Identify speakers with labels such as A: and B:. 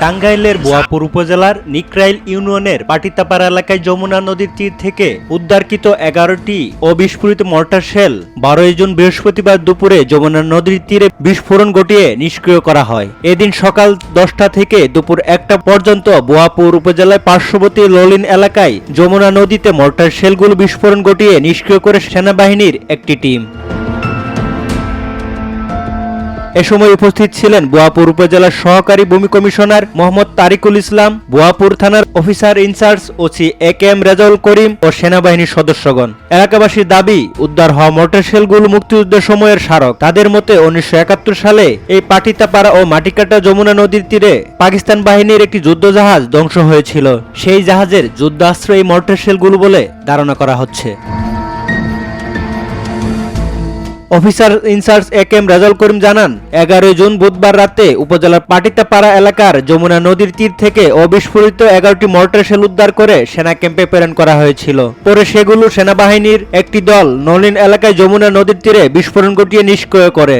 A: টাঙ্গাইলের বোয়াপুর উপজেলার নিকরাইল ইউনিয়নের পাটিতাপাড়া এলাকায় যমুনা নদীর তীর থেকে উদ্ধারকৃত এগারোটি অবিস্ফোরিত মর্টার শেল বারোই জুন বৃহস্পতিবার দুপুরে যমুনা নদীর তীরে বিস্ফোরণ ঘটিয়ে নিষ্ক্রিয় করা হয়। এদিন সকাল দশটা থেকে দুপুর একটা পর্যন্ত বোয়াপুর উপজেলায় পার্শ্ববর্তী ললিন এলাকায় যমুনা নদীতে মর্টার শেলগুলো বিস্ফোরণ ঘটিয়ে নিষ্ক্রিয় করে সেনাবাহিনীর একটি টিম। এ সময় উপস্থিত ছিলেন বোয়াপুর উপজেলার সহকারী ভূমি কমিশনার মোহাম্মদ তারিকুল ইসলাম, বোয়াপুর থানার officer in charge OC A K M Rezaul Karim ও সেনাবাহিনীর সদস্যগণ। এলাকাবাসীর দাবি, উদ্ধার হওয়া মোটর শেলগুলো মুক্তিযুদ্ধের সময়ের স্মারক। তাদের মতে উনিশশো একাত্তর সালে এই পাটিতাপাড়া ও মাটিকাটা যমুনা নদীর তীরে পাকিস্তান বাহিনীর একটি যুদ্ধজাহাজ ধ্বংস হয়েছিল। সেই জাহাজের যুদ্ধাস্ত্র এই মোটর শেলগুলো বলে ধারণা করা হচ্ছে। Officer in charge A M Rezaul Karim জানান, এগারোই জুন বুধবার রাতে উপজেলার পাটিতাপাড়া এলাকার যমুনা নদীর তীর থেকে অবিস্ফোরিত এগারোটি মর্টার শেল উদ্ধার করে সেনা ক্যাম্পে প্রেরণ করা হয়েছিল। পরে সেগুলো সেনাবাহিনীর একটি দল নলিন এলাকায় যমুনা নদীর তীরে বিস্ফোরণ ঘটিয়ে নিষ্ক্রিয় করে।